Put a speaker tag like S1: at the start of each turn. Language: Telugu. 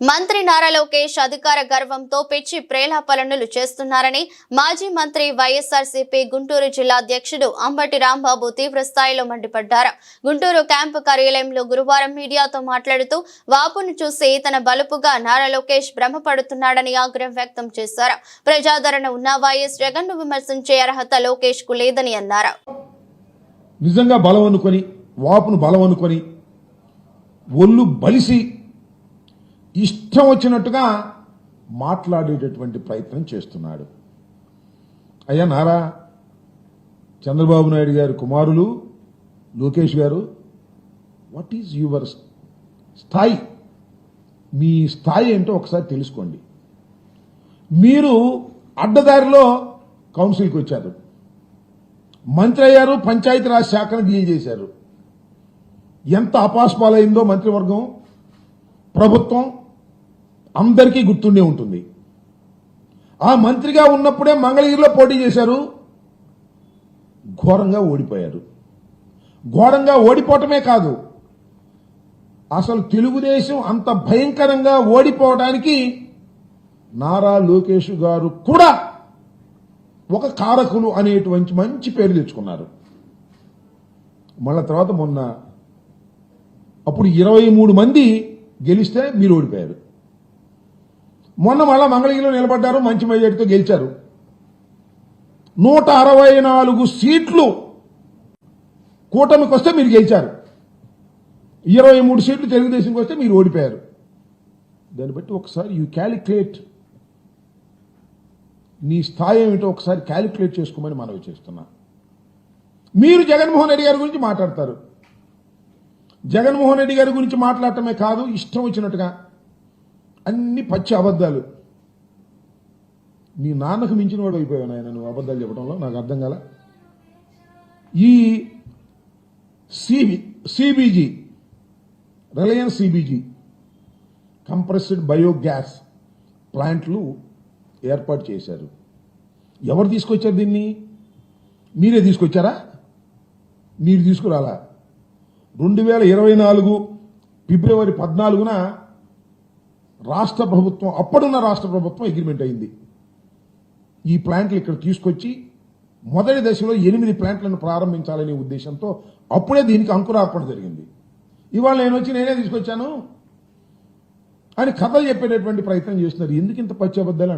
S1: మంత్రి నారా లోకేష్ అధికార గర్వంతో పిచ్చి ప్రేలాపలనులు చేస్తున్నారని మాజీ మంత్రి వైఎస్ఆర్సీపీ గుంటూరు జిల్లా అధ్యక్షుడు అంబటి రాంబాబు తీవ్ర స్థాయిలో మండిపడ్డారు. గుంటూరు క్యాంపు కార్యాలయంలో గురువారం మీడియాతో మాట్లాడుతూ వాపును చూసి తన బలుపుగా నారా లోకేష్ భ్రమపడుతున్నాడని ఆగ్రహం వ్యక్తం చేశారు. ప్రజాదరణ ఉన్న వైఎస్ జగన్ను విమర్శించే అర్హత లోకేష్కు లేదని అన్నారు.
S2: నిజంగా బలం అనుకొని వాపును బలం అనుకొని ఒళ్ళు బలిసి ఇష్టం వచ్చినట్టుగా మాట్లాడేటటువంటి ప్రయత్నం చేస్తున్నాడు. అయ్యా నారా చంద్రబాబు నాయుడు గారి కుమారులు లోకేష్ గారు వాట్ ఈజ్ యువర్ స్థాయి? మీ స్థాయి ఏంటో ఒకసారి తెలుసుకోండి. మీరు అడ్డదారిలో కౌన్సిల్కి వచ్చారు. మంత్రి అయ్యారు పంచాయతీరాజ్ శాఖను డీల్ చేశారు. ఎంత అపాస్పాలైందో మంత్రివర్గం ప్రభుత్వం అందరికీ గుర్తుండే ఉంటుంది. ఆ మంత్రిగా ఉన్నప్పుడే మంగళగిరిలో పోటీ చేశారు. ఘోరంగా ఓడిపోయారు. ఘోరంగా ఓడిపోవటమే కాదు. అసలు తెలుగుదేశం అంత భయంకరంగా ఓడిపోవడానికి నారా లోకేష్ గారు కూడా ఒక కారకులు అనేటువంటి మంచి పేరు తెచ్చుకున్నారు. మళ్ళా తర్వాత మొన్న అప్పుడు ఇరవై మూడు మంది గెలిస్తే మీరు ఓడిపోయారు. మొన్న మళ్ళా మంగళగిరిలో నిలబడ్డారు మంచి మెజార్టీతో గెలిచారు. నూట అరవై నాలుగు సీట్లు కూటమికి వస్తే మీరు గెలిచారు. ఇరవై మూడు సీట్లు తెలుగుదేశంకి వస్తే మీరు ఓడిపోయారు. దాన్ని బట్టి ఒకసారి యూ క్యాలిక్యులేట్ నీ స్థాయి ఏమిటో ఒకసారి క్యాలిక్యులేట్ చేసుకోమని మనవి చేస్తున్నా. మీరు జగన్మోహన్ రెడ్డి గారి గురించి మాట్లాడతారు. జగన్మోహన్ రెడ్డి గారి గురించి మాట్లాడటమే కాదు ఇష్టం వచ్చినట్టుగా అన్ని పచ్చి అబద్ధాలు. నీ నాన్నకు మించిన వాడు అయిపోయావు ఆయన నువ్వు అబద్ధాలు చెప్పడంలో నాకు అర్థం కాల. ఈ CB CBG Reliance CBG compressed biogas ప్లాంట్లు ఏర్పాటు చేశారు. ఎవరు తీసుకొచ్చారు దీన్ని? మీరే తీసుకొచ్చారా? మీరు తీసుకురాలా? రెండు వేల ఇరవై నాలుగు ఫిబ్రవరి పద్నాలుగున రాష్ట్ర ప్రభుత్వం అప్పుడున్న రాష్ట్ర ప్రభుత్వం అగ్రిమెంట్ అయింది. ఈ ప్లాంట్లు ఇక్కడ తీసుకొచ్చి మొదటి దశలో ఎనిమిది ప్లాంట్లను ప్రారంభించాలనే ఉద్దేశంతో అప్పుడే దీనికి అంకురార్పణ జరిగింది. ఇవాళ నేను వచ్చి నేనే తీసుకొచ్చాను అని కథలు చెప్పేటటువంటి ప్రయత్నం చేస్తున్నారు. ఎందుకు ఇంత పచ్చి అబద్ధాలు